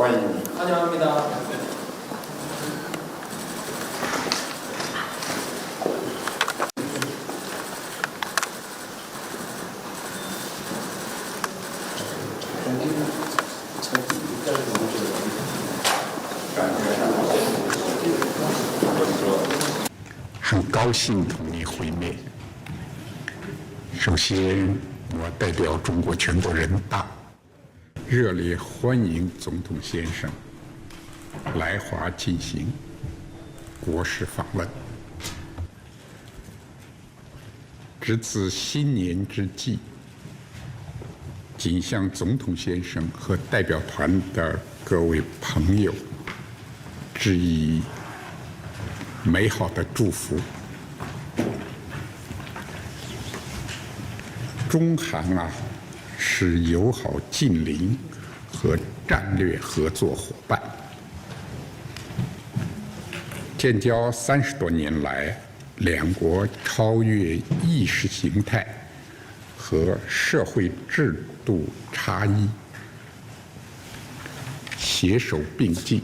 欢迎你。很高兴同你会面。首先，我代表中国全国人大。热烈欢迎总统先生来华进行国事访问。值此新年之际，谨向总统先生和代表团的各位朋友致以美好的祝福。中韩啊，是友好近邻和战略合作伙伴。建交三十多年来，两国超越意识形态和社会制度差异，携手并进，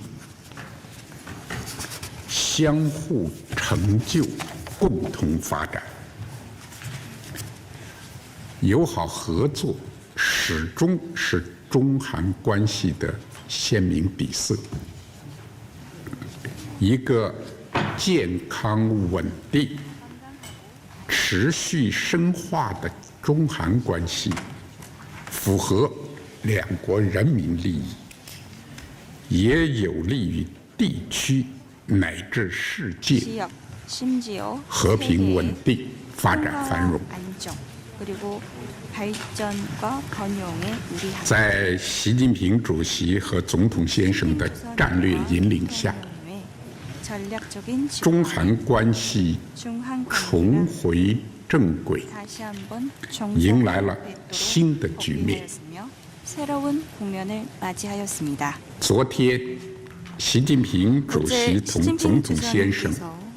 相互成就，共同发展。友好合作始终是中韩关系的鲜明底色一个健康稳定持续深化的中韩关系符合两国人民利益也有利于地区乃至世界和平稳定发展繁荣。 안정 그리고 발전과 번영에 유리한 在习近平主席和总统先生的战略引领下， 전략적인 中韩关系 중한 重 관계가 回正轨， 다시 한번 迎来了 정상회담으로 新的局面。 복귀하였으며 새로운 국면을 맞이하였습니다. 昨天，习近平主席 어제 同 시진핑 总统先生 주석님께서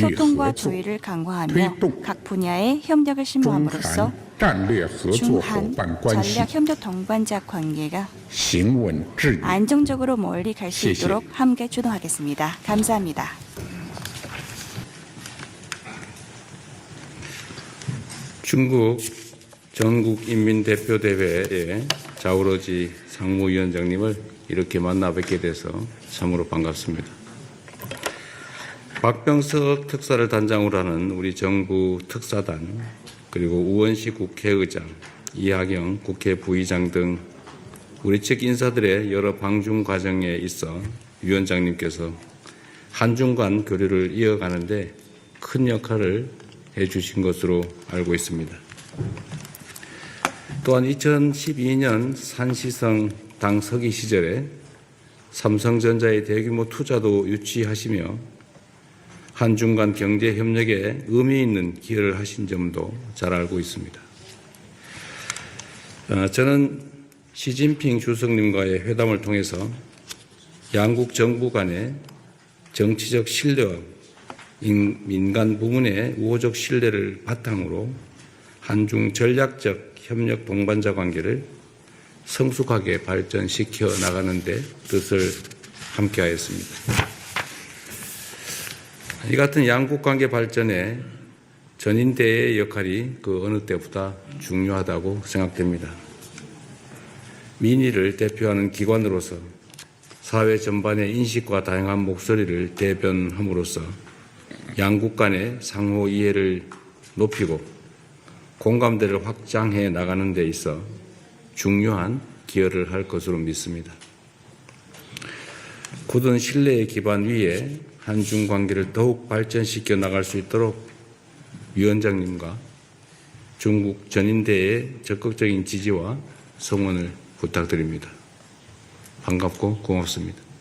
소통과 주의를 강화하며 각 분야의 협력을 신모함으로써 중한 전략 협력 동반자 관계가 안정적으로 멀리 갈 수 있도록 함께 주도하겠습니다. 감사합니다. 중국 전국인민대표대회에 자우로지 상무위원장님을 이렇게 만나 뵙게 돼서 참으로 반갑습니다. 박병석 특사를 단장으로 하는 우리 정부 특사단 그리고 우원식 국회의장, 이하경 국회 부의장 등 우리 측 인사들의 여러 방중 과정에 있어 위원장님께서 한중 간 교류를 이어가는데 큰 역할을 해주신 것으로 알고 있습니다. 또한 2012년 산시성 당 서기 시절에 삼성전자의 대규모 투자도 유치하시며 한중 간 경제 협력에 의미 있는 기여를 하신 점도 잘 알고 있습니다. 어, 저는 시진핑 주석님과의 회담을 통해서 양국 정부 간의 정치적 신뢰와 인- 민간 부문의 우호적 신뢰를 바탕으로 한중 전략적 협력 동반자 관계를 성숙하게 발전시켜 나가는 데 뜻을 함께하였습니다. 이 같은 양국 관계 발전에 전인대의 역할이 그 어느 때보다 중요하다고 생각됩니다. 민의를 대표하는 기관으로서 사회 전반의 인식과 다양한 목소리를 대변함으로써 양국 간의 상호 이해를 높이고 공감대를 확장해 나가는 데 있어 중요한 기여를 할 것으로 믿습니다. 굳은 신뢰의 기반 위에 한중 관계를 더욱 발전시켜 나갈 수 있도록 위원장님과 중국 전인대의 적극적인 지지와 성원을 부탁드립니다. 반갑고 고맙습니다.